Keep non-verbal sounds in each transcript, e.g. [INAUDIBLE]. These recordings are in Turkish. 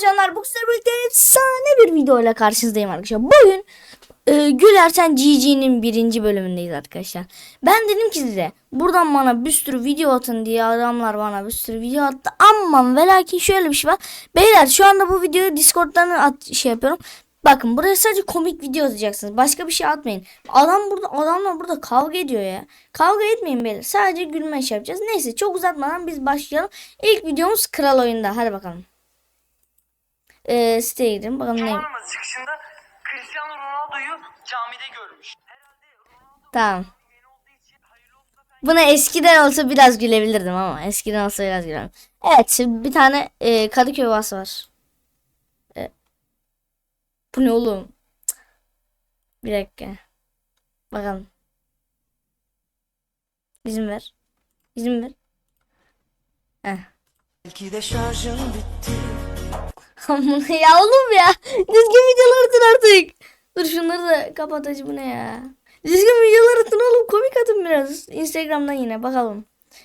canlar sizlerle birlikte efsane bir video ile karşınızdayım arkadaşlar. Bugün e, Gülersen GG'nin birinci bölümündeyiz arkadaşlar. Ben dedim ki size buradan bana bir sürü video atın diye adamlar bana bir sürü video attı. Aman ve lakin şöyle bir şey var. Beyler şu anda bu videoyu Discord'dan at, şey yapıyorum. Bakın buraya sadece komik video atacaksınız. Başka bir şey atmayın. Adam burada adamlar burada kavga ediyor ya. Kavga etmeyin beyler. Sadece gülme iş yapacağız. Neyse çok uzatmadan biz başlayalım. İlk videomuz Kral Oyunda. Hadi bakalım. Ee, siteye gidelim. Bakalım ne. Forma çıkışında Cristiano Ronaldo'yu camide görmüş. Tamam. Buna eskiden olsa biraz gülebilirdim ama eskiden olsa biraz gülerim. Evet şimdi bir tane e, Kadıköy Ovası var. E, bu ne oğlum? Bir dakika. Bakalım. İzin ver. İzin ver. Heh. Belki de şarjın bitti ya oğlum ya. Düzgün videolar atın artık. Dur şunları da kapat acı bu ne ya. Düzgün videolar atın oğlum komik atın biraz. Instagram'dan yine bakalım.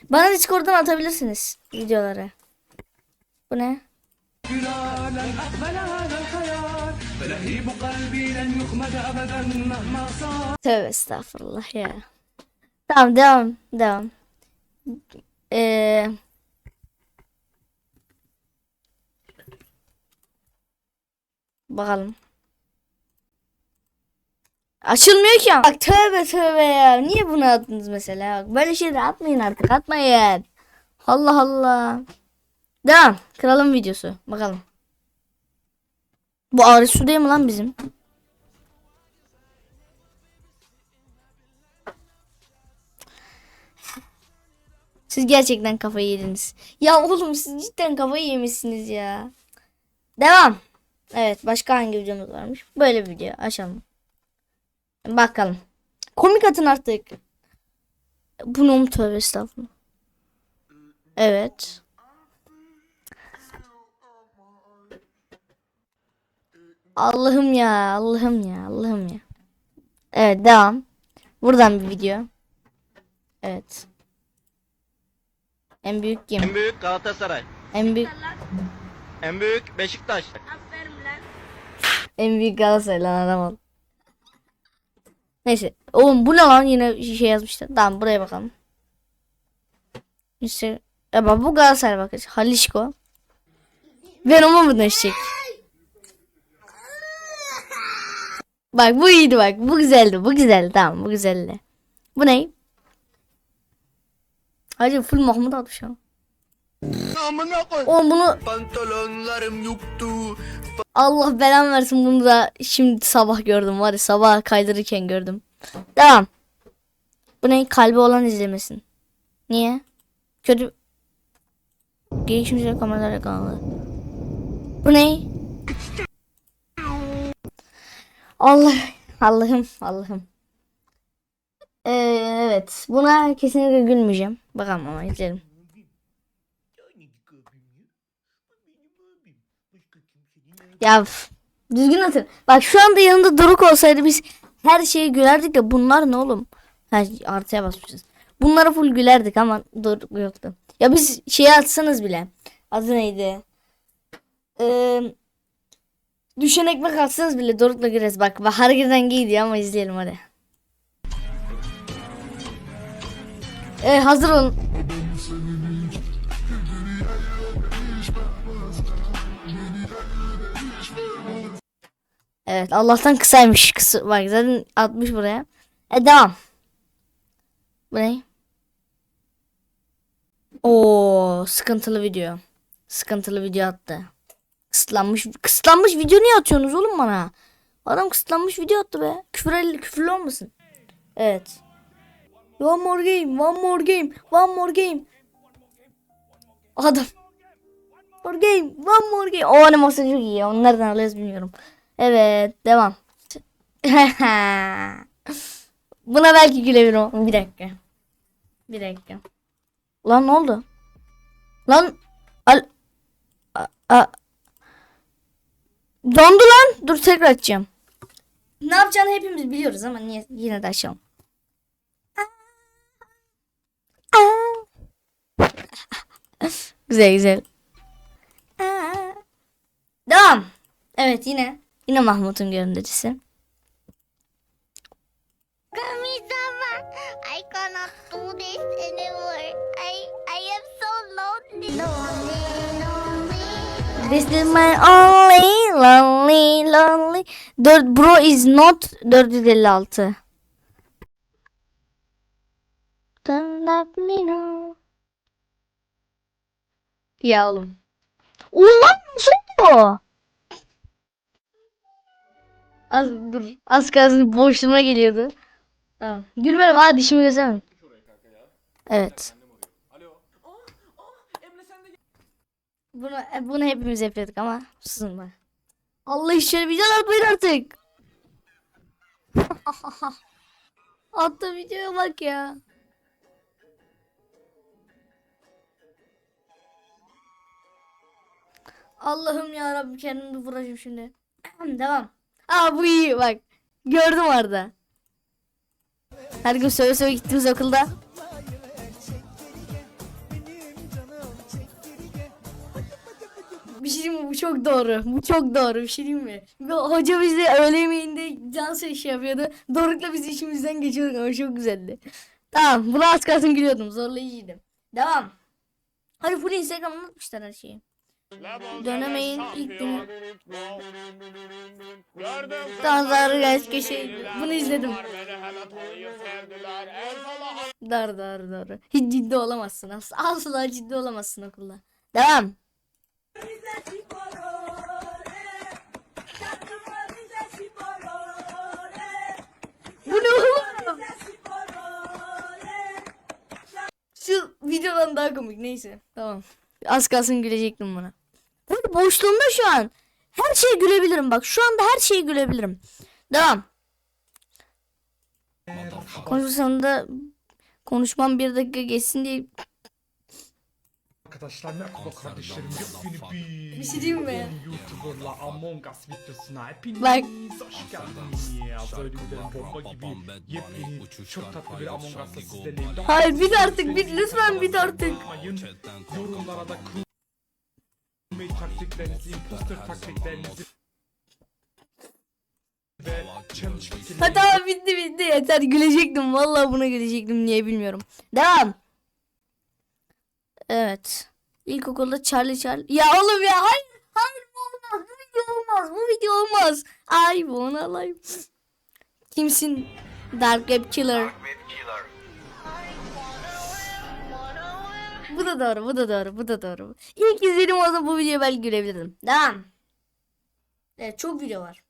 Bana Discord'dan atabilirsiniz videoları. Bu ne? Tövbe estağfurullah ya. Tamam devam devam. Eee bakalım. Açılmıyor ki. Bak tövbe tövbe ya. Niye bunu attınız mesela? Bak, böyle şeyler atmayın artık. Atmayın. Allah Allah. Devam. Kralın videosu. Bakalım. Bu Arif Su değil mi lan bizim? Siz gerçekten kafayı yediniz. Ya oğlum siz cidden kafayı yemişsiniz ya. Devam. Evet başka hangi videomuz varmış? Böyle bir video açalım. Bakalım. Komik atın artık. Bu ne mu tövbe estağfurullah. Evet. Allah'ım ya Allah'ım ya Allah'ım ya. Evet devam. Buradan bir video. Evet. En büyük kim? En büyük Galatasaray. En büyük En büyük Beşiktaş. En büyük Galatasaray lan adam ol. Neyse. Oğlum bu ne lan yine şey yazmışlar. Tamam buraya bakalım. İşte ama bu Galatasaray bakın. Halişko. Venom'a mı dönüşecek? Bak bu iyiydi bak. Bu güzeldi. Bu güzeldi. Tamam bu güzeldi. Bu ne? Hacı full Mahmut atmış ama. Amına koy. Oğlum bunu Pantolonlarım yoktu. Allah belamı versin bunu da şimdi sabah gördüm var ya sabah kaydırırken gördüm. Devam. Bu ne kalbi olan izlemesin. Niye? Kötü. Gelişimciler kameralar kanalı. Bu ne? Allah Allah'ım Allah'ım. Ee, evet buna kesinlikle gülmeyeceğim. Bakalım ama izleyelim. Ya düzgün atın. Bak şu anda yanında Doruk olsaydı biz her şeye gülerdik de bunlar ne oğlum? Ha, artıya basmışız. Bunlara full gülerdik ama Doruk yoktu. Ya biz şeye atsanız bile. Adı neydi? Ee, düşen ekmek atsanız bile Doruk'la güleriz. Bak Bahar Girden giydi ama izleyelim hadi. Ee, hazır olun. Evet Allah'tan kısaymış. Kısa, bak zaten atmış buraya. E devam. Bu ne? Oo sıkıntılı video. Sıkıntılı video attı. Kısıtlanmış, kısıtlanmış video niye atıyorsunuz oğlum bana? Adam kısıtlanmış video attı be. Küfür, küfürlü olmasın. Evet. One more game, one more game, one more game. Adam. More game, one more game. O animasyon çok iyi. Onu nereden alıyoruz bilmiyorum. Evet, devam. [LAUGHS] Buna belki gülebilirim. Bir dakika. Bir dakika. Lan ne oldu? Lan al a, a, dondu lan. Dur tekrar açacağım. Ne yapacağını hepimiz biliyoruz ama niye yine de açalım. güzel güzel. Evet yine. Yine Mahmut'un gönderisi. Kami-sama, I cannot do this anymore. I I am so lonely. Lonely, lonely. This is my only lonely lonely. 4 bro is not 456. Don't let me know. Ya oğlum. Ulan nasıl o? Az dur. Az kalsın boşluğuma geliyordu. Tamam. Gülmedim ha dişimi göstermem. Evet. Bunu, bunu hepimiz yapıyorduk ama susun bak. Allah işleri bir atmayın artık. [LAUGHS] Attığı videoya bak ya. Allah'ım ya Rabbi kendimi vuracağım şimdi. [CLEARS THROAT] Devam. Aa bu iyi bak. Gördüm orada. Her gün söve söve gittiğimiz okulda. Bir şey diyeyim mi? Bu çok doğru. Bu çok doğru. Bir şey diyeyim mi? Bir Hoca bize öğle yemeğinde can şey yapıyordu. Doruk'la biz işimizden geçiyorduk ama çok güzeldi. Tamam. Buna az kalsın gülüyordum. Zorlayıcıydı. Devam. Hadi full Instagram'da unutmuşlar her şeyi. Dönemeyin ilk günü. Dağlar kaç kişi. Bunu izledim. Dar dar dar. Hiç ciddi olamazsın. Asla, asla ciddi olamazsın okulda. Devam. Bu ne oğlum? Şu videodan daha komik neyse. Tamam. Az kalsın gülecektim buna. Böyle boşluğumda şu an. Her şeye gülebilirim bak. Şu anda her şeye gülebilirim. Devam. Konuşmamda konuşmam bir dakika geçsin diye Arkadaşlar merhaba kardeşlerim. Yepyeni bir Bir şey diyeyim mi? YouTuber'la Among Us videosuna hepiniz Bak. hoş geldiniz. Böyle güzel bomba gibi yepyeni çok tatlı bir Among Us'la sizlerleyim. Hayır bit artık bit lütfen bit artık. Unutmayın. Yorumlara da crewmate taktiklerinizi, imposter taktiklerinizi ve challenge fikirlerinizi Ha tamam bitti bitti yeter gülecektim vallahi buna gülecektim niye bilmiyorum. Devam. Evet. İlkokulda Charlie Charlie. Ya oğlum ya hayır hayır bu olmaz bu video olmaz bu video olmaz. Ay wanna live. Kimsin? Dark Web Killer. Bu da doğru bu da doğru bu da doğru. İlk izlediğim o zaman bu videoya belki gülebilirdim. Devam. Evet çok video var.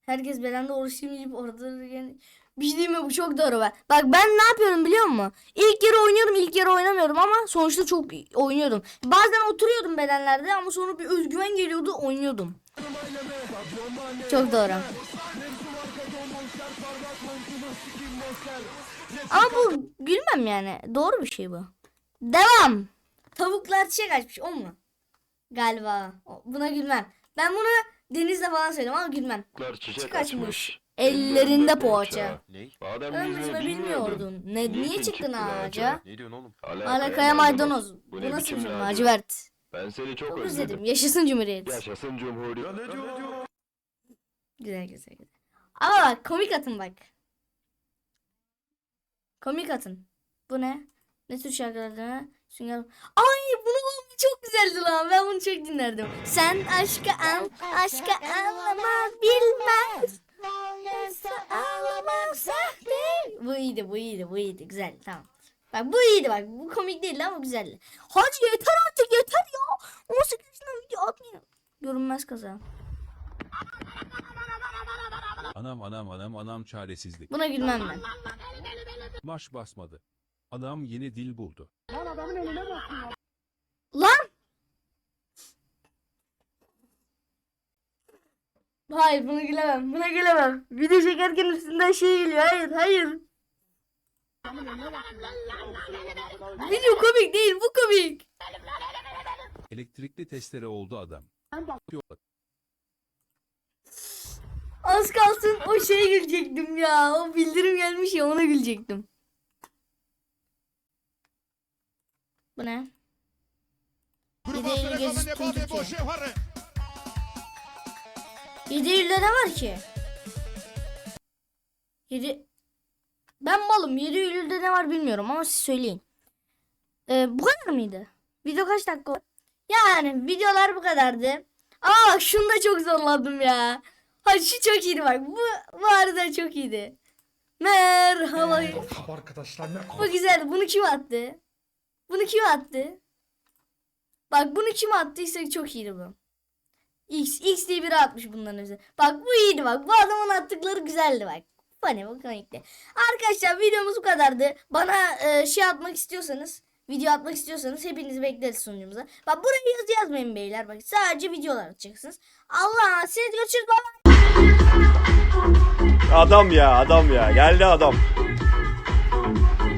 Herkes belanda oruç yiyip orada yani bir şey mi bu çok doğru bak. Bak ben ne yapıyorum biliyor musun? İlk yarı oynuyorum ilk yarı oynamıyordum ama sonuçta çok oynuyordum. Bazen oturuyordum bedenlerde ama sonra bir özgüven geliyordu oynuyordum. Çok doğru. Ama bu gülmem yani. Doğru bir şey bu. Devam. Tavuklar çiçek açmış o mu? Galiba. Buna gülmem. Ben bunu denizde falan söyledim ama gülmem. Çiçek açmış. Ellerinde poğaça. Ne? Badem bilmiyordun. Ne, niye çıktın ağaca? Ne diyorsun oğlum? Alakaya maydanoz. Bu Bu ne nasıl bir lazım? Lacivert. Ben seni çok Çok özledim. özledim. Yaşasın Cumhuriyet. Yaşasın Cumhuriyet. Güzel güzel güzel. Ama bak komik atın bak. Komik atın. Bu ne? Ne tür şarkılar? Sünger. Ay bunu bu çok güzeldi lan. Ben bunu çok dinlerdim. Sen aşka an, aşka anlamaz bilmez. Nasıl ağlamak sahte. Bu iyiydi, bu iyiydi, bu iyiydi. Güzel, tamam. Bak bu iyiydi bak. Bu komik değildi ama güzeldi. Hacı yeter artık yeter ya. 18 yaşında video atmıyor. Görünmez kaza. Anam anam anam anam çaresizlik. Buna gülmem ben. Maş basmadı. Adam yeni dil buldu. Lan! Hayır buna gülemem. Buna gülemem. Video çekerken üstünden şey geliyor. Hayır hayır. Video komik değil bu komik. Elektrikli testere oldu adam. Az kalsın o şeye gülecektim ya. O bildirim gelmiş ya ona gülecektim. Bu ne? Bir de Şehir gezisi tüm Türkiye. 7 Eylül'de ne var ki? 7 Ben malım 7 Eylül'de ne var bilmiyorum ama siz söyleyin. Ee, bu kadar mıydı? Video kaç dakika? oldu? Yani videolar bu kadardı. Aa şunu da çok zorladım ya. Ha şu çok iyiydi bak. Bu, bu arada çok iyiydi. Merhaba. arkadaşlar ne Bu güzeldi. Bunu kim attı? Bunu kim attı? Bak bunu kim attıysa çok iyiydi bu. X, X diye biri atmış bunların üzerine. Bak bu iyiydi bak. Bu adamın attıkları güzeldi bak. Funny bu komikti. Arkadaşlar videomuz bu kadardı. Bana e, şey atmak istiyorsanız video atmak istiyorsanız hepinizi bekleriz sunucumuza. Bak buraya yazı yazmayın beyler. Bak sadece videolar atacaksınız. Allah siz bye. Adam ya adam ya geldi adam.